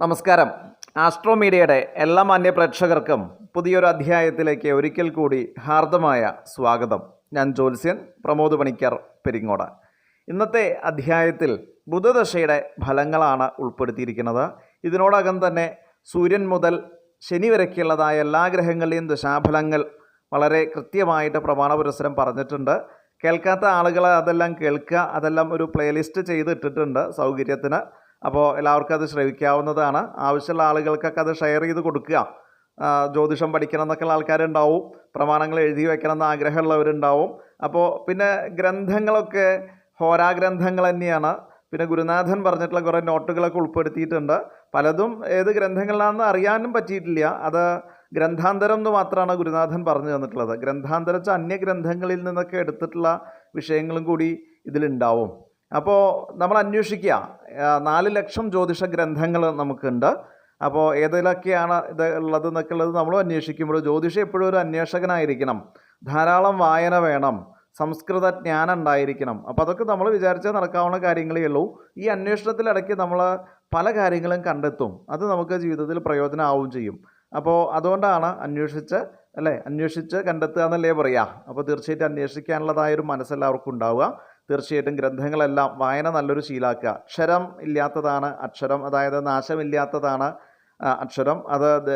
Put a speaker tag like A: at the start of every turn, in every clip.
A: നമസ്കാരം. ആസ്ട്രോ മീഡിയയുടെ എല്ലാ മാന്യ പ്രേക്ഷകർക്കും പുതിയൊരു അധ്യായത്തിലേക്ക് ഒരിക്കൽ കൂടി ഹാർദമായ സ്വാഗതം. ഞാൻ ജ്യോത്സ്യൻ പ്രമോദ് പണിക്കർ പെരിങ്ങോട്. ഇന്നത്തെ അധ്യായത്തിൽ ബുധദശയുടെ ഫലങ്ങളാണ് ഉൾപ്പെടുത്തിയിരിക്കുന്നത്. ഇതിനോടകം തന്നെ സൂര്യൻ മുതൽ ശനി വരയ്ക്കുള്ളതായ എല്ലാ ഗ്രഹങ്ങളുടെയും ദശാഫലങ്ങൾ വളരെ കൃത്യമായിട്ട് പ്രമാണ പുരസ്സരം പറഞ്ഞിട്ടുണ്ട്. കേൾക്കാത്ത ആളുകളെ അതെല്ലാം കേൾക്കുക അതെല്ലാം ഒരു പ്ലേലിസ്റ്റ് ചെയ്തിട്ടിട്ടുണ്ട് സൗകര്യത്തിന്. അപ്പോൾ എല്ലാവർക്കും അത് ശ്രവിക്കാവുന്നതാണ്. ആവശ്യമുള്ള ആളുകൾക്കൊക്കെ അത് ഷെയർ ചെയ്ത് കൊടുക്കുക. ജ്യോതിഷം പഠിക്കണം എന്നൊക്കെയുള്ള ആൾക്കാരുണ്ടാവും. പ്രമാണങ്ങൾ എഴുതി വെക്കണം എന്ന് ആഗ്രഹമുള്ളവരുണ്ടാവും. അപ്പോൾ പിന്നെ ഗ്രന്ഥങ്ങളൊക്കെ ഹോരാഗ്രന്ഥങ്ങൾ തന്നെയാണ്. പിന്നെ ഗുരുനാഥൻ പറഞ്ഞിട്ടുള്ള കുറേ നോട്ടുകളൊക്കെ ഉൾപ്പെടുത്തിയിട്ടുണ്ട്. പലതും ഏത് ഗ്രന്ഥങ്ങളിലാണെന്ന് അറിയാനും പറ്റിയിട്ടില്ല. അത് ഗ്രന്ഥാന്തരം എന്ന് മാത്രമാണ് ഗുരുനാഥൻ പറഞ്ഞു തന്നിട്ടുള്ളത്. ഗ്രന്ഥാന്തരം വെച്ചാൽ അന്യ ഗ്രന്ഥങ്ങളിൽ നിന്നൊക്കെ എടുത്തിട്ടുള്ള വിഷയങ്ങളും കൂടി ഇതിലുണ്ടാവും. അപ്പോൾ നമ്മൾ അന്വേഷിക്കുക നാല് ലക്ഷം ജ്യോതിഷ ഗ്രന്ഥങ്ങൾ നമുക്കുണ്ട്. അപ്പോൾ ഏതിലൊക്കെയാണ് ഇത് ഉള്ളത് എന്നൊക്കെ ഉള്ളത് നമ്മളും അന്വേഷിക്കുമ്പോൾ ജ്യോതിഷം എപ്പോഴും ഒരു അന്വേഷകനായിരിക്കണം. ധാരാളം വായന വേണം. സംസ്കൃത ജ്ഞാനം ഉണ്ടായിരിക്കണം. അപ്പോൾ അതൊക്കെ നമ്മൾ വിചാരിച്ചാൽ നടക്കാവുന്ന കാര്യങ്ങളേ ഉള്ളൂ. ഈ അന്വേഷണത്തിലിടയ്ക്ക് നമ്മൾ പല കാര്യങ്ങളും കണ്ടെത്തും. അത് നമുക്ക് ജീവിതത്തിൽ പ്രയോജനമാവുകയും ചെയ്യും. അപ്പോൾ അതുകൊണ്ടാണ് അന്വേഷിച്ച് അല്ലേ? അന്വേഷിച്ച് കണ്ടെത്തുക എന്നല്ലേ പറയുക അപ്പോൾ തീർച്ചയായിട്ടും അന്വേഷിക്കാനുള്ളതായ ഒരു മനസ്സെല്ലാവർക്കും ഉണ്ടാവുക. തീർച്ചയായിട്ടും ഗ്രന്ഥങ്ങളെല്ലാം വായന നല്ലൊരു ശീലാക്കുക. അക്ഷരം ഇല്ലാത്തതാണ് അക്ഷരം അതായത് നാശമില്ലാത്തതാണ് അക്ഷരം. അത്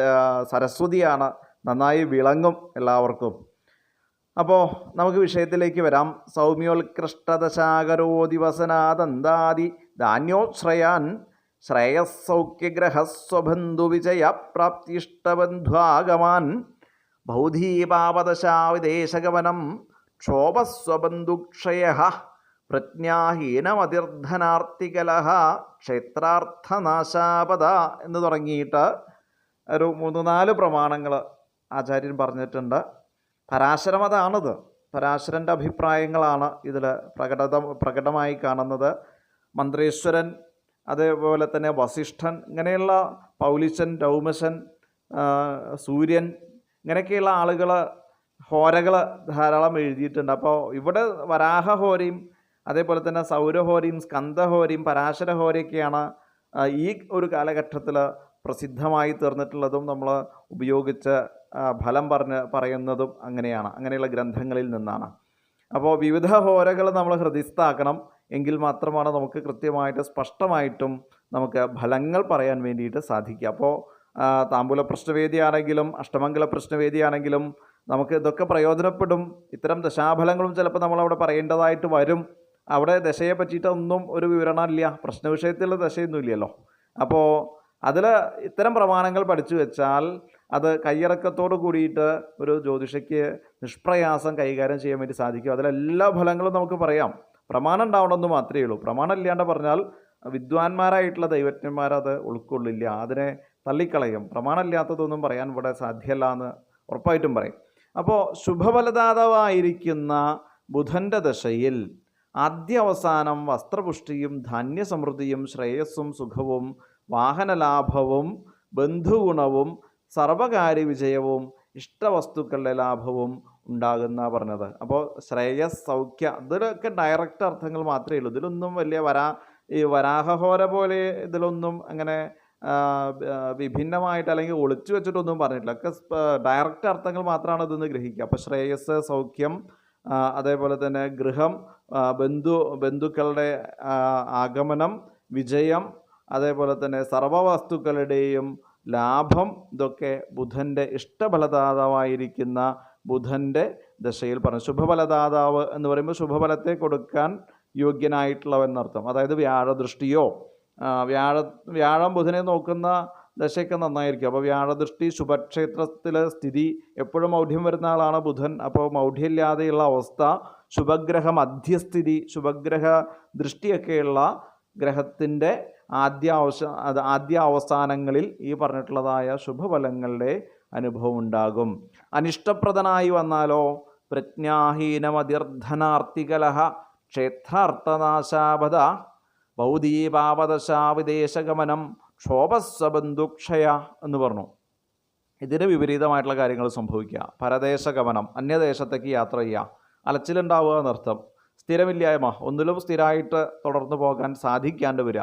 A: സരസ്വതിയാണ്. നന്നായി വിളങ്ങും എല്ലാവർക്കും. അപ്പോൾ നമുക്ക് വിഷയത്തിലേക്ക് വരാം. സൗമ്യോത്കൃഷ്ടദശാകരോ ദിവസനാദന്താദി ധാന്യോശ്രയാൻ ശ്രേയസൗഖ്യഗ്രഹസ്വബന്ധുവിജയ പ്രാപ്തിഷ്ടബന്ധുവാഗമാൻ ബൗധീപാപദശാവിദേശഗമനം ക്ഷോഭസ്വബന്ധുക്ഷയ പ്രജ്ഞാഹീനമതിർധനാർത്തികലഹ ക്ഷേത്രാർത്ഥനാശാപത എന്ന് തുടങ്ങിയിട്ട് ഒരു മൂന്ന് നാല് പ്രമാണങ്ങൾ ആചാര്യൻ പറഞ്ഞിട്ടുണ്ട്. പരാശരം അതാണിത് പരാശരന്റെ അഭിപ്രായങ്ങളാണ് ഇതിൽ പ്രകടത പ്രകടമായി കാണുന്നത്. മന്ത്രേശ്വരൻ അതേപോലെ തന്നെ വസിഷ്ഠൻ ഇങ്ങനെയുള്ള പൗലിശൻ രൗമശൻ സൂര്യൻ ഇങ്ങനെയൊക്കെയുള്ള ആളുകൾ ഹോരകൾ ധാരാളം എഴുതിയിട്ടുണ്ട്. അപ്പോൾ ഇവിടെ വരാഹ വരാഹഹോരയും അതേപോലെ തന്നെ സൗരഹോരയും സ്കന്ധഹോരിയും പരാശരഹോരയൊക്കെയാണ് ഈ ഒരു കാലഘട്ടത്തിൽ പ്രസിദ്ധമായി തീർന്നിട്ടുള്ളതും നമ്മൾ ഉപയോഗിച്ച് ഫലം പറഞ്ഞ് പറയുന്നതും അങ്ങനെയാണ്. അങ്ങനെയുള്ള ഗ്രന്ഥങ്ങളിൽ നിന്നാണ്. അപ്പോൾ വിവിധ ഹോരകൾ നമ്മൾ ഹൃദയസ്ഥാക്കണം എങ്കിൽ മാത്രമാണ് നമുക്ക് കൃത്യമായിട്ട് സ്പഷ്ടമായിട്ടും നമുക്ക് ഫലങ്ങൾ പറയാൻ വേണ്ടിയിട്ട് സാധിക്കുക. അപ്പോൾ താമ്പൂല പ്രശ്നവേദിയാണെങ്കിലും അഷ്ടമംഗല പ്രശ്നവേദിയാണെങ്കിലും നമുക്ക് ഇതൊക്കെ പ്രയോജനപ്പെടും. ഇത്തരം ദശാഫലങ്ങളും ചിലപ്പോൾ നമ്മളവിടെ പറയേണ്ടതായിട്ട് വരും. അവിടെ ദശയെ പറ്റിയിട്ടൊന്നും ഒരു വിവരണമില്ല. പ്രശ്ന വിഷയത്തിലുള്ള ദശയൊന്നും ഇല്ലല്ലോ അപ്പോൾ അതിൽ ഇത്തരം പ്രമാണങ്ങൾ പഠിച്ചു വെച്ചാൽ അത് കയ്യിറക്കത്തോട് കൂടിയിട്ട് ഒരു ജ്യോതിഷയ്ക്ക് നിഷ്പ്രയാസം കൈകാര്യം ചെയ്യാൻ വേണ്ടി സാധിക്കും. അതിലെല്ലാ ഫലങ്ങളും നമുക്ക് പറയാം. പ്രമാണം ഉണ്ടാവണമെന്ന് മാത്രമേ ഉള്ളൂ. പ്രമാണം ഇല്ലാണ്ട് പറഞ്ഞാൽ വിദ്വാൻമാരായിട്ടുള്ള ദൈവജ്ഞന്മാരത് ഉൾക്കൊള്ളില്ല. അതിനെ തള്ളിക്കളയും. പ്രമാണമില്ലാത്തതൊന്നും പറയാൻ ഇവിടെ സാധ്യമല്ല എന്ന് ഉറപ്പായിട്ടും പറയും. അപ്പോൾ ശുഭഫലദാതാവായിരിക്കുന്ന ബുധന്റെ ദശയിൽ ആദ്യ അവസാനം വസ്ത്രപുഷ്ടിയും ധാന്യസമൃദ്ധിയും ശ്രേയസ്സും സുഖവും വാഹനലാഭവും ബന്ധുഗുണവും സർവകാര്യ വിജയവും ഇഷ്ടവസ്തുക്കളുടെ ലാഭവും ഉണ്ടാകുന്ന പറഞ്ഞത്. അപ്പോൾ ശ്രേയസ് സൗഖ്യ ഇതിലൊക്കെ ഡയറക്റ്റ് അർത്ഥങ്ങൾ മാത്രമേ ഉള്ളൂ. ഇതിലൊന്നും വലിയ വരാ ഈ വരാഹഹോര പോലെ ഇതിലൊന്നും അങ്ങനെ വിഭിന്നമായിട്ട് അല്ലെങ്കിൽ ഒളിച്ചു വെച്ചിട്ടൊന്നും പറഞ്ഞിട്ടില്ല. ഒക്കെ ഡയറക്റ്റ് അർത്ഥങ്ങൾ മാത്രമാണ് ഇതെന്ന് ഗ്രഹിക്കുക. അപ്പോൾ ശ്രേയസ് സൗഖ്യം അതേപോലെ തന്നെ ഗൃഹം ബന്ധു ബന്ധുക്കളുടെ ആഗമനം വിജയം അതേപോലെ തന്നെ സർവവസ്തുക്കളുടെയും ലാഭം ഇതൊക്കെ ബുധന്റെ ഇഷ്ടഫലദാതാവായിരിക്കുന്ന ബുധന്റെ ദശയിൽ പറഞ്ഞു. ശുഭഫലദാതാവ് എന്ന് പറയുമ്പോൾ ശുഭഫലത്തെ കൊടുക്കാൻ യോഗ്യനായിട്ടുള്ളവെന്നർത്ഥം അതായത് വ്യാഴദൃഷ്ടിയോ വ്യാഴ വ്യാഴം ബുധനെ നോക്കുന്ന ദശയൊക്കെ നന്നായിരിക്കും. അപ്പോൾ വ്യാഴദൃഷ്ടി ശുഭക്ഷേത്രത്തിലെ സ്ഥിതി എപ്പോഴും മൗഢ്യം വരുന്ന ആളാണ് ബുധൻ. അപ്പോൾ മൗഢ്യമില്ലാതെയുള്ള അവസ്ഥ ശുഭഗ്രഹ മധ്യസ്ഥിതി ശുഭഗ്രഹ ദൃഷ്ടിയൊക്കെയുള്ള ഗ്രഹത്തിന്റെ ആദ്യ അത് ആദ്യ അവസാനങ്ങളിൽ ഈ പറഞ്ഞിട്ടുള്ളതായ ശുഭഫലങ്ങളുടെ അനുഭവം ഉണ്ടാകും. അനിഷ്ടപ്രദനായി വന്നാലോ? പ്രജ്ഞാഹീനമതിർധനാർത്തികലഹ ക്ഷേത്രാർത്ഥനാശാപത ഭൗതീപാപദശാവിദേശഗമനം ക്ഷോഭസ്വബന്ധുക്ഷയ എന്ന് പറഞ്ഞു. ഇതിന് വിപരീതമായിട്ടുള്ള കാര്യങ്ങൾ സംഭവിക്കുക. പരദേശ ഗമനം അന്യദേശത്തേക്ക് യാത്ര ചെയ്യുക. അലച്ചിലുണ്ടാവുക എന്നർത്ഥം. സ്ഥിരമില്ലായ്മ. ഒന്നിലും സ്ഥിരമായിട്ട് തുടർന്നു പോകാൻ സാധിക്കാണ്ട് വരിക.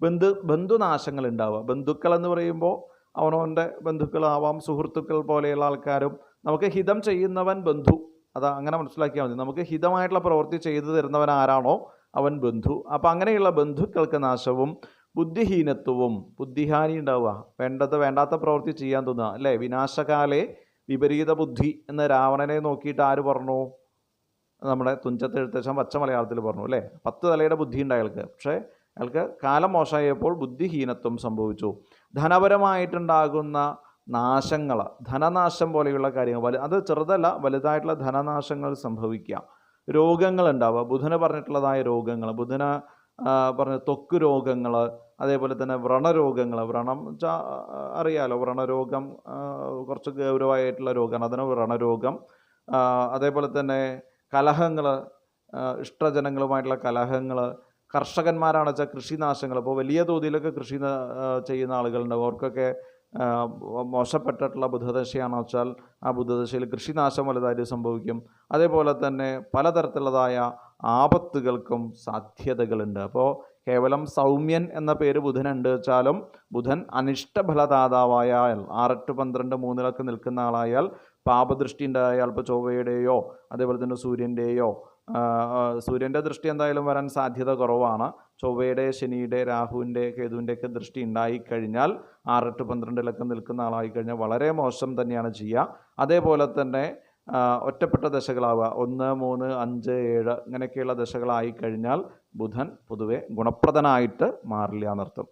A: ബന്ധു ബന്ധുനാശങ്ങൾ ഉണ്ടാവുക. ബന്ധുക്കൾ എന്ന് പറയുമ്പോൾ അവനവന്റെ ബന്ധുക്കളാവാം സുഹൃത്തുക്കൾ പോലെയുള്ള ആൾക്കാരും. നമുക്ക് ഹിതം ചെയ്യുന്നവൻ ബന്ധു. അത് അങ്ങനെ മനസ്സിലാക്കിയാൽ മതി. നമുക്ക് ഹിതമായിട്ടുള്ള പ്രവൃത്തി ചെയ്തു തരുന്നവൻ ആരാണോ? അവൻ ബന്ധു. അപ്പോൾ അങ്ങനെയുള്ള ബന്ധുക്കൾക്ക് നാശവും ബുദ്ധിഹീനത്വവും ബുദ്ധിഹാനി ഉണ്ടാവുക. വേണ്ടത് വേണ്ടാത്ത പ്രവൃത്തി ചെയ്യാൻ തോന്നുക. അല്ലേ? വിനാശകാലേ വിപരീത ബുദ്ധി എന്ന രാവണനെ നോക്കിയിട്ട് ആര് പറഞ്ഞു? നമ്മുടെ തുഞ്ചത്ത് എഴുത്തച്ഛൻ പച്ച മലയാളത്തിൽ പറഞ്ഞു അല്ലേ? പത്ത് തലയുടെ ബുദ്ധി ഉണ്ട് അയാൾക്ക്. പക്ഷേ അയാൾക്ക് കാലം മോശമായപ്പോൾ ബുദ്ധിഹീനത്വം സംഭവിച്ചു. ധനപരമായിട്ടുണ്ടാകുന്ന നാശങ്ങൾ ധനനാശം പോലെയുള്ള കാര്യങ്ങൾ വലു അത് ചെറുതല്ല വലുതായിട്ടുള്ള ധനനാശങ്ങൾ സംഭവിക്കുക. രോഗങ്ങൾ ഉണ്ടാവുക ബുധന് പറഞ്ഞിട്ടുള്ളതായ രോഗങ്ങൾ ബുധന പറഞ്ഞ ത്വക്ക് രോഗങ്ങൾ അതേപോലെ തന്നെ വ്രണരോഗങ്ങൾ വ്രണം വെച്ചാൽ അറിയാലോ വ്രണരോഗം കുറച്ച് ഗൗരവമായിട്ടുള്ള രോഗമാണ്. അതിന് വ്രണരോഗം അതേപോലെ തന്നെ കലഹങ്ങൾ ഇഷ്ടജനങ്ങളുമായിട്ടുള്ള കലഹങ്ങൾ കർഷകന്മാരാണെന്ന് വെച്ചാൽ കൃഷിനാശങ്ങൾ ഇപ്പോൾ വലിയ തോതിലൊക്കെ കൃഷി ചെയ്യുന്ന ആളുകളുണ്ടാവും. അവർക്കൊക്കെ മോശപ്പെട്ടിട്ടുള്ള ബുധദശയാണെന്ന് വെച്ചാൽ ആ ബുധദശയിൽ കൃഷിനാശം വലുതായിട്ട് സംഭവിക്കും. അതേപോലെ തന്നെ പലതരത്തിലുള്ളതായ ആപത്തുകൾക്കും സാധ്യതകളുണ്ട്. അപ്പോൾ കേവലം സൗമ്യൻ എന്ന പേര് ബുധനുണ്ട് വെച്ചാലും ബുധൻ അനിഷ്ടഫലദാതാവായാൽ ആറെട്ട് പന്ത്രണ്ട് മൂന്നിലൊക്കെ നിൽക്കുന്ന ആളായാൽ പാപദൃഷ്ടി ഉണ്ടായാൽ ഇപ്പോൾ ചൊവ്വയുടെയോ അതേപോലെ തന്നെ സൂര്യന്റെയോ സൂര്യന്റെ ദൃഷ്ടി എന്തായാലും വരാൻ സാധ്യത കുറവാണ്. ചൊവ്വയുടെ ശനിയുടെ രാഹുവിന്റെ കേതുവിന്റെ ഒക്കെ ദൃഷ്ടി ഉണ്ടായിക്കഴിഞ്ഞാൽ ആറെട്ട് പന്ത്രണ്ടിലൊക്കെ നിൽക്കുന്ന ആളായി കഴിഞ്ഞാൽ വളരെ മോശം തന്നെയാണ് ചെയ്യുക. അതേപോലെ തന്നെ ഒറ്റപ്പെട്ട ദശകളാവുക. ഒന്ന് മൂന്ന് അഞ്ച് ഏഴ് ഇങ്ങനെയൊക്കെയുള്ള ദശകളായി കഴിഞ്ഞാൽ ബുധൻ പൊതുവെ ഗുണപ്രദനായിട്ട് മാറില്ല എന്നർത്ഥം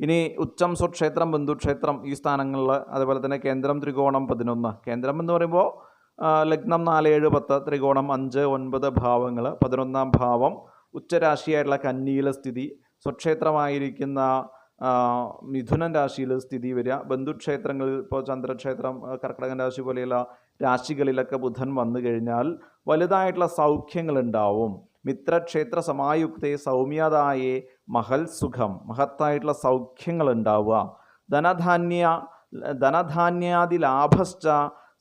A: ഇനി ഉച്ചം സ്വക്ഷേത്രം ബന്ധുക്ഷേത്രം ഈ സ്ഥാനങ്ങളിൽ അതുപോലെ തന്നെ കേന്ദ്രം ത്രികോണം പതിനൊന്ന്. കേന്ദ്രം എന്ന് പറയുമ്പോൾ ലഗ്നം നാല് ഏഴ് പത്ത് ത്രികോണം അഞ്ച് ഒൻപത് ഭാവങ്ങൾ പതിനൊന്നാം ഭാവം ഉച്ചരാശിയായിട്ടുള്ള കന്നിയിലെ സ്ഥിതി. സ്വക്ഷേത്രമായിരിക്കുന്ന മിഥുനൻ രാശിയിൽ സ്ഥിതി വരിക. ബന്ധുക്ഷേത്രങ്ങളിൽ ഇപ്പോൾ ചന്ദ്രക്ഷേത്രം കർക്കിടകൻ രാശി പോലെയുള്ള രാശികളിലൊക്കെ ബുധൻ വന്നു കഴിഞ്ഞാൽ വലുതായിട്ടുള്ള സൗഖ്യങ്ങളുണ്ടാവും മിത്രക്ഷേത്ര സമായുക്തേ സൗമ്യതായേ മഹൽ സുഖം. മഹത്തായിട്ടുള്ള സൗഖ്യങ്ങൾ ഉണ്ടാവുക ധനധാന്യ ധനധാന്യാദി ലാഭശ്ച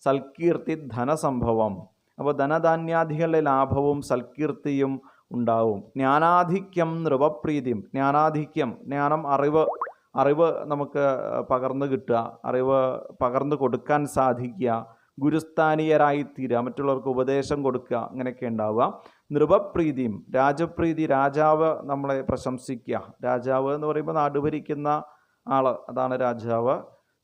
A: സൽകീർത്തി ധനസംഭവം. അപ്പോൾ ധനധാന്യാദികളുടെ ലാഭവും സൽകീർത്തിയും ഉണ്ടാവും. ജ്ഞാനാധിക്യം നൃപപ്രീതിയും ജ്ഞാനാധിക്യം ജ്ഞാനം അറിവ് അറിവ് നമുക്ക് പകർന്നു കിട്ടുക. അറിവ് പകർന്നു കൊടുക്കാൻ സാധിക്കുക. ഗുരുസ്ഥാനീയരായിത്തീരുക. മറ്റുള്ളവർക്ക് ഉപദേശം കൊടുക്കുക. അങ്ങനെയൊക്കെ ഉണ്ടാവുക. നൃപപ്രീതിയും രാജപ്രീതി രാജാവ് നമ്മളെ പ്രശംസിക്കുക. രാജാവ് എന്ന് പറയുമ്പോൾ നാട് ഭരിക്കുന്ന ആൾ അതാണ് രാജാവ്.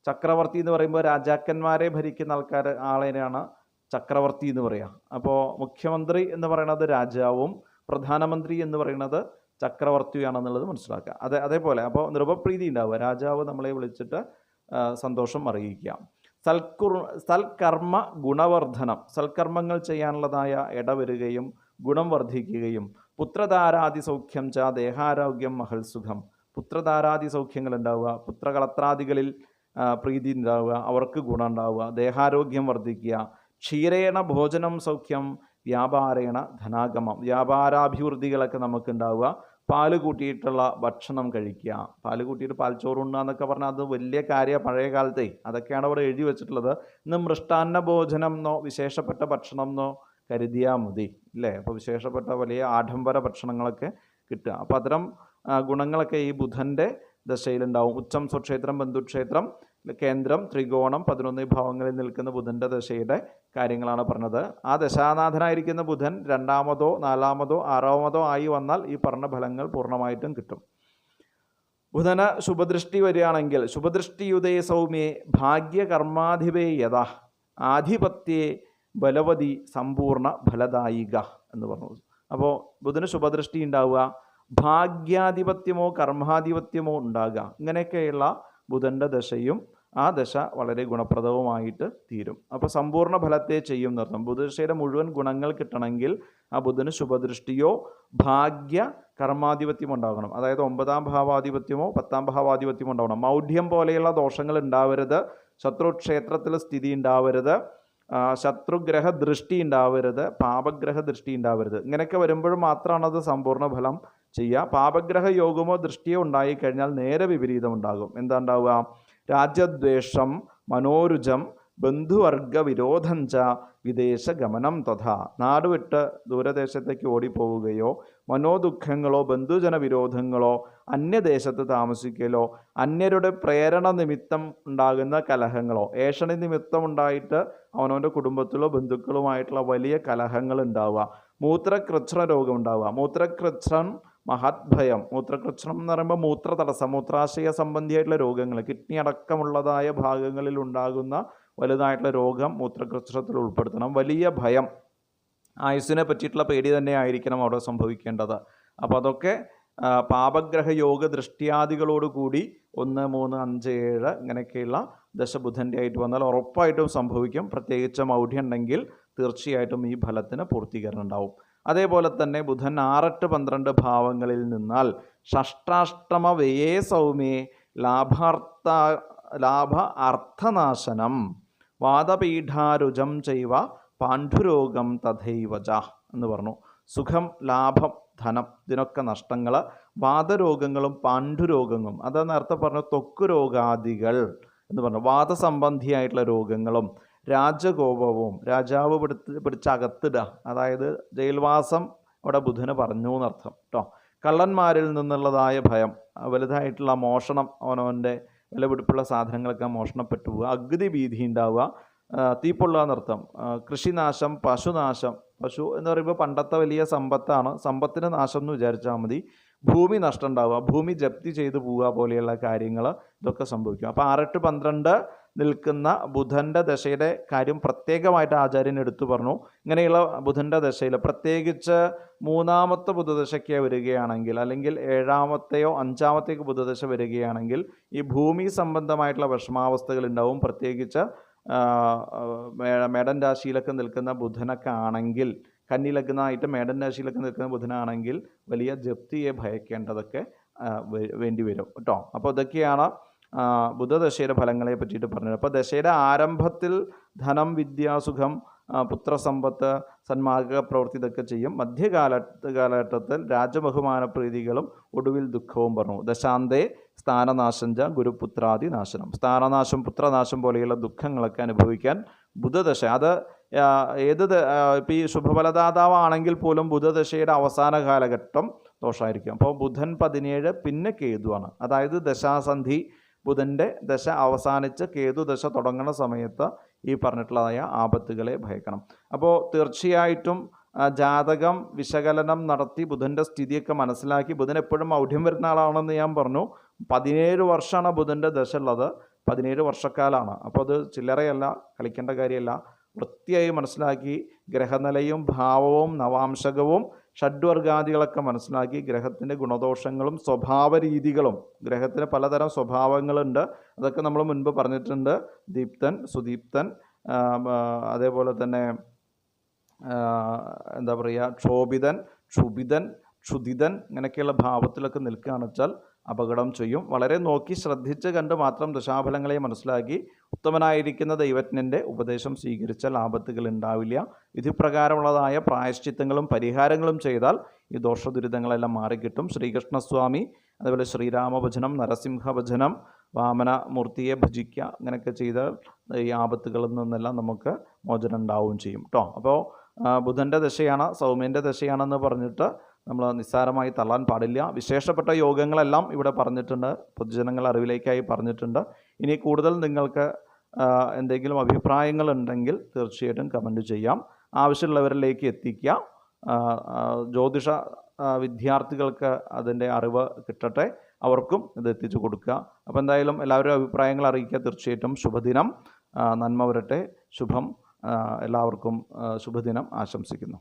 A: ചക്രവർത്തി എന്ന് പറയുമ്പോൾ രാജാക്കന്മാരെ ഭരിക്കുന്ന ആൾക്കാർ ആളെയാണ് ചക്രവർത്തി എന്ന് പറയുക അപ്പോൾ മുഖ്യമന്ത്രി എന്ന് പറയുന്നത് രാജാവും പ്രധാനമന്ത്രി എന്ന് പറയുന്നത് ചക്രവർത്തിയാണെന്നുള്ളത് മനസ്സിലാക്കുക. അതെ അതേപോലെ അപ്പോൾ നൃപപ്രീതി ഉണ്ടാവുക. രാജാവ് നമ്മളെ വിളിച്ചിട്ട് സന്തോഷം അറിയിക്കുക. സൽക്കുർ സൽക്കർമ്മ ഗുണവർദ്ധനം. സൽക്കർമ്മങ്ങൾ ചെയ്യാനുള്ളതായ ഇടവരുകയും ഗുണം വർദ്ധിക്കുകയും പുത്രധാരാദി സൗഖ്യം ച ദേഹാരോഗ്യം മഹൽ സുഖം. പുത്രധാരാദി സൗഖ്യങ്ങൾ ഉണ്ടാവുക പുത്രകളത്രാദികളിൽ പ്രീതി ഉണ്ടാവുക അവർക്ക് ഗുണം ഉണ്ടാവുക ദേഹാരോഗ്യം വർദ്ധിക്കുക ക്ഷീരേണ ഭോജനം സൗഖ്യം വ്യാപാരേണ ധനാഗമം വ്യാപാരാഭിവൃദ്ധികളൊക്കെ നമുക്ക് ഉണ്ടാവുക പാൽ കൂട്ടിയിട്ടുള്ള ഭക്ഷണം കഴിക്കുക. പാൽ കൂട്ടിയിട്ട് പാൽച്ചോറുണ്ണുക എന്നൊക്കെ പറഞ്ഞാൽ അത് വലിയ കാര്യമാണ് പഴയ കാലത്തെ. അതൊക്കെയാണ് അവിടെ എഴുതി വെച്ചിട്ടുള്ളത്. ഇന്ന് മൃഷ്ടാന്ന ഭോജനം എന്നോ വിശേഷപ്പെട്ട ഭക്ഷണം എന്നോ കരുതിയാൽ മതി ഇല്ലേ അപ്പോൾ വിശേഷപ്പെട്ട വലിയ ആഡംബര ഭക്ഷണങ്ങളൊക്കെ കിട്ടുക. അപ്പോൾ അത്തരം ഗുണങ്ങളൊക്കെ ഈ ബുധന്റെ ദശയിലുണ്ടാവും. ഉച്ചം സ്വക്ഷേത്രം ബന്ധുക്ഷേത്രം കേന്ദ്രം ത്രികോണം പതിനൊന്ന് ഭാവങ്ങളിൽ നിൽക്കുന്ന ബുധന്റെ ദശയുടെ കാര്യങ്ങളാണ് പറഞ്ഞത്. ആ ദശാനാഥനായിരിക്കുന്ന ബുധൻ രണ്ടാമതോ നാലാമതോ ആറാമതോ ആയി വന്നാൽ ഈ പറഞ്ഞ ഫലങ്ങൾ പൂർണമായിട്ടും കിട്ടും. ബുധന ശുഭദൃഷ്ടി വരികയാണെങ്കിൽ ശുഭദൃഷ്ടിയുദയ സൗമ്യേ ഭാഗ്യകർമാധിപേ യഥ ആധിപത്യേ ബലവതി സമ്പൂർണ ഫലദായിക എന്ന് പറഞ്ഞു. അപ്പോൾ ബുധന് ശുഭദൃഷ്ടി ഉണ്ടാവുക ഭാഗ്യാധിപത്യമോ കർമാധിപത്യമോ ഉണ്ടാകുക ഇങ്ങനെയൊക്കെയുള്ള ബുധന്റെ ദശയും ആ ദശ വളരെ ഗുണപ്രദവുമായിട്ട് തീരും. അപ്പോൾ സമ്പൂർണ ഫലത്തെ ചെയ്യും നിർത്തും ബുധദശയുടെ മുഴുവൻ ഗുണങ്ങൾ കിട്ടണമെങ്കിൽ ആ ബുധന് ശുഭദൃഷ്ടിയോ ഭാഗ്യ കർമാധിപത്യം ഉണ്ടാകണം. അതായത് ഒമ്പതാം ഭാവാധിപത്യമോ പത്താം ഭാവാധിപത്യമോ ഉണ്ടാവണം മൗഢ്യം പോലെയുള്ള ദോഷങ്ങൾ ഉണ്ടാവരുത്. ശത്രുക്ഷേത്രത്തിൽ സ്ഥിതി ഉണ്ടാവരുത്. ശത്രുഗ്രഹ ദൃഷ്ടി ഉണ്ടാവരുത് പാപഗ്രഹ ദൃഷ്ടി ഉണ്ടാവരുത് ഇങ്ങനെയൊക്കെ വരുമ്പോൾ മാത്രമാണ് അത് സമ്പൂർണ ഫലം ചെയ്യുക. പാപഗ്രഹ യോഗമോ ദൃഷ്ടിയോ ഉണ്ടായിക്കഴിഞ്ഞാൽ നേരെ വിപരീതം ഉണ്ടാകും എന്താ ഉണ്ടാവുക? രാജ്യദ്വേഷം മനോരുജം ബന്ധുവർഗ ച വിദേശ ഗമനം തഥാ. നാടുവിട്ട് ദൂരദേശത്തേക്ക് ഓടിപ്പോവുകയോ മനോദുഃഖങ്ങളോ ബന്ധുജന വിരോധങ്ങളോ അന്യദേശത്ത് താമസിക്കലോ അന്യരുടെ പ്രേരണ നിമിത്തം ഉണ്ടാകുന്ന കലഹങ്ങളോ ഏഷണി നിമിത്തം ഉണ്ടായിട്ട് അവനവന്റെ കുടുംബത്തിലോ ബന്ധുക്കളുമായിട്ടുള്ള വലിയ കലഹങ്ങൾ ഉണ്ടാവുക. മൂത്രകൃച്ഛ്ര രോഗം ഉണ്ടാവുക. മൂത്രകൃച്ഛ്രം മഹത്ഭയം. മൂത്രകൃച്ഛ്രം എന്ന് പറയുമ്പോൾ മൂത്ര തടസ്സം മൂത്രാശയ സംബന്ധിയായിട്ടുള്ള രോഗങ്ങൾ കിഡ്നി അടക്കമുള്ളതായ ഭാഗങ്ങളിൽ ഉണ്ടാകുന്ന വലുതായിട്ടുള്ള രോഗം മൂത്രകൃച്ഛ്രത്തിൽ ഉൾപ്പെടുത്തണം. വലിയ ഭയം. ആയുസ്സിനെ പറ്റിയിട്ടുള്ള പേടി തന്നെ ആയിരിക്കണം അവിടെ സംഭവിക്കേണ്ടത്. അപ്പോൾ അതൊക്കെ ആ, പാപഗ്രഹ യോഗ ദൃഷ്ടിയാദികളോടുകൂടി ഒന്ന് മൂന്ന് അഞ്ച് ഏഴ് ഇങ്ങനെയൊക്കെയുള്ള ദശബുധന്റെ ആയിട്ട് വന്നാൽ ഉറപ്പായിട്ടും സംഭവിക്കും. പ്രത്യേകിച്ച് മൗഢ്യം ഉണ്ടെങ്കിൽ തീർച്ചയായിട്ടും ഈ ഫലത്തിന് പൂർത്തീകരണം ഉണ്ടാവും. അതേപോലെ തന്നെ ബുധൻ ആറെട്ട് പന്ത്രണ്ട് ഭാവങ്ങളിൽ നിന്നാൽ ഷഷ്ടാഷ്ടമ വ്യയേ സൗമ്യേ ലാഭാർത്ഥ ലാഭ അർത്ഥനാശനം വാദപീഠാരുജം ചെയ്വ പാണ്ഡുരോഗം തഥൈവജ എന്ന് പറഞ്ഞു. സുഖം ലാഭം ധനം ഇതിനൊക്കെ നഷ്ടങ്ങൾ വാദരോഗങ്ങളും പാണ്ഡുരോഗങ്ങളും അതാ നേരത്തെ പറഞ്ഞ ത്വക്ക് രോഗാദികൾ എന്ന് പറഞ്ഞു. വാദസംബന്ധിയായിട്ടുള്ള രോഗങ്ങളും രാജകോപവും രാജാവ് പിടിച്ച് പിടിച്ചകത്തിടുക അതായത് ജയിൽവാസം അവിടെ ബുധന് പറഞ്ഞു എന്നർത്ഥം കേട്ടോ കള്ളന്മാരിൽ നിന്നുള്ളതായ ഭയം വലുതായിട്ടുള്ള മോഷണം അവനവന്റെ വിലപിടിപ്പുള്ള സാധനങ്ങളൊക്കെ മോഷണപ്പെട്ടു പോവുക അഗ്നി ഭീതി ഉണ്ടാവുക തീപ്പൊള്ളുക എന്നർത്ഥം കൃഷിനാശം പശുനാശം പശു എന്ന് പറയുമ്പോൾ പണ്ടത്തെ വലിയ സമ്പത്താണ്. സമ്പത്തിന് നാശം എന്ന് വിചാരിച്ചാൽ മതി. ഭൂമി നഷ്ടം ഉണ്ടാവുക ഭൂമി ജപ്തി ചെയ്തു പോവുക പോലെയുള്ള കാര്യങ്ങൾ ഇതൊക്കെ സംഭവിക്കും. അപ്പോൾ ആറെട്ട് പന്ത്രണ്ട് നിൽക്കുന്ന ബുധന്റെ ദശയുടെ കാര്യം പ്രത്യേകമായിട്ട് ആചാര്യൻ എടുത്തു പറഞ്ഞു. ഇങ്ങനെയുള്ള ബുധന്റെ ദശയിൽ പ്രത്യേകിച്ച് മൂന്നാമത്തെ ബുധദശയ്ക്ക് വരികയാണെങ്കിൽ അല്ലെങ്കിൽ ഏഴാമത്തെയോ അഞ്ചാമത്തേക്ക് ബുധദശ വരികയാണെങ്കിൽ ഈ ഭൂമി സംബന്ധമായിട്ടുള്ള വിഷമാവസ്ഥകൾ ഉണ്ടാവും. പ്രത്യേകിച്ച് മേടൻ രാശിയിലൊക്കെ നിൽക്കുന്ന ബുധനൊക്കെ ആണെങ്കിൽ കന്നി ലഗ്നമായിട്ട് മേടൻ രാശിയിലൊക്കെ നിൽക്കുന്ന ബുധനാണെങ്കിൽ വലിയ ജപ്തിയെ ഭയക്കേണ്ടതൊക്കെ വേണ്ടി വരും. കേട്ടോ? അപ്പോൾ ഇതൊക്കെയാണ് ബുധദശയുടെ ഫലങ്ങളെ പറ്റിയിട്ട് പറഞ്ഞത്. അപ്പോൾ ദശയുടെ ആരംഭത്തിൽ ധനം വിദ്യാസുഖം പുത്രസമ്പത്ത് സന്മാർഗ പ്രവൃത്തി ഇതൊക്കെ ചെയ്യും. മധ്യകാല കാലഘട്ടത്തിൽ രാജബഹുമാന പ്രീതികളും ഒടുവിൽ ദുഃഖവും പറഞ്ഞു. ദശാന്തേ സ്ഥാനനാശം ച ഗുരുപുത്രാദി നാശനം. സ്ഥാനനാശം പുത്രനാശം പോലെയുള്ള ദുഃഖങ്ങളൊക്കെ അനുഭവിക്കാൻ ബുധദശ. അത് ഏത് ഇപ്പോൾ ഈ ശുഭഫലദാതാവാണെങ്കിൽ പോലും ബുധദശയുടെ അവസാന കാലഘട്ടം ദോഷമായിരിക്കും അപ്പോൾ ബുധൻ പതിനേഴ് പിന്നെ കേതുവാണ് അതായത് ദശാസന്ധി ബുധന്റെ ദശ അവസാനിച്ച് കേതു ദശ തുടങ്ങുന്ന സമയത്ത് ഈ പറഞ്ഞിട്ടുള്ളതായ ആപത്തുകളെ ഭയക്കണം. അപ്പോൾ തീർച്ചയായിട്ടും ജാതകം വിശകലനം നടത്തി ബുധന്റെ സ്ഥിതിയൊക്കെ മനസ്സിലാക്കി. ബുധൻ എപ്പോഴും മൗഢ്യം വരുന്ന ആളാണെന്ന് ഞാൻ പറഞ്ഞു. പതിനേഴ് വർഷമാണ് ബുധന്റെ ദശ ഉള്ളത് പതിനേഴ് വർഷക്കാലാണ്. അപ്പോൾ അത് ചില്ലറയല്ല കളിക്കേണ്ട കാര്യമല്ല വൃത്തിയായി മനസ്സിലാക്കി ഗ്രഹനിലയും ഭാവവും നവാംശകവും ഷഡ്വർഗാദികളൊക്കെ മനസ്സിലാക്കി ഗ്രഹത്തിന്റെ ഗുണദോഷങ്ങളും സ്വഭാവ രീതികളും. ഗ്രഹത്തിന് പലതരം സ്വഭാവങ്ങളുണ്ട്. അതൊക്കെ നമ്മൾ മുൻപ് പറഞ്ഞിട്ടുണ്ട്. ദീപ്തൻ സുദീപ്തൻ അതേപോലെ തന്നെ എന്താ പറയുക ക്ഷോഭിതൻ ക്ഷുഭിതൻ ക്ഷുതിതൻ ഇങ്ങനെയൊക്കെയുള്ള ഭാവത്തിലൊക്കെ നിൽക്കുകയാണെന്ന് വെച്ചാൽ അപകടം ചെയ്യും. വളരെ നോക്കി ശ്രദ്ധിച്ച് കണ്ട് മാത്രം ദശാഫലങ്ങളെ മനസ്സിലാക്കി ഉത്തമനായിരിക്കുന്ന ദൈവജ്ഞന്റെ ഉപദേശം സ്വീകരിച്ചാൽ ആപത്തുകൾ ഉണ്ടാവില്ല. വിധിപ്രകാരമുള്ളതായ പ്രായശ്ചിത്തങ്ങളും പരിഹാരങ്ങളും ചെയ്താൽ ഈ ദോഷദുരിതങ്ങളെല്ലാം മാറിക്കിട്ടും. ശ്രീകൃഷ്ണസ്വാമി അതുപോലെ ശ്രീരാമഭജനം നരസിംഹഭജനം വാമനമൂർത്തിയെ ഭജിക്കുക അങ്ങനെയൊക്കെ ചെയ്താൽ ഈ ആപത്തുകളിൽ നിന്നെല്ലാം നമുക്ക് മോചനം ഉണ്ടാവുകയും ചെയ്യും. കേട്ടോ അപ്പോൾ ബുധന്റെ ദശയാണ് സൗമ്യന്റെ ദശയാണെന്ന് പറഞ്ഞിട്ട് നമ്മൾ നിസ്സാരമായി തള്ളാൻ പാടില്ല. വിശേഷപ്പെട്ട യോഗങ്ങളെല്ലാം ഇവിടെ പറഞ്ഞിട്ടുണ്ട് പൊതുജനങ്ങൾ അറിവിലേക്കായി പറഞ്ഞിട്ടുണ്ട്. ഇനി കൂടുതൽ നിങ്ങൾക്ക് എന്തെങ്കിലും അഭിപ്രായങ്ങളുണ്ടെങ്കിൽ തീർച്ചയായിട്ടും കമന്റ് ചെയ്യാം. ആവശ്യമുള്ളവരിലേക്ക് എത്തിക്കുക ജ്യോതിഷ വിദ്യാർത്ഥികൾക്ക് അതിന്റെ അറിവ് കിട്ടട്ടെ. അവർക്കും ഇത് എത്തിച്ചു കൊടുക്കുക. അപ്പോൾ എന്തായാലും എല്ലാവരും അഭിപ്രായങ്ങൾ അറിയിക്കുക. തീർച്ചയായിട്ടും ശുഭദിനം. നന്മ വരട്ടെ. ശുഭം. എല്ലാവർക്കും ശുഭദിനം ആശംസിക്കുന്നു.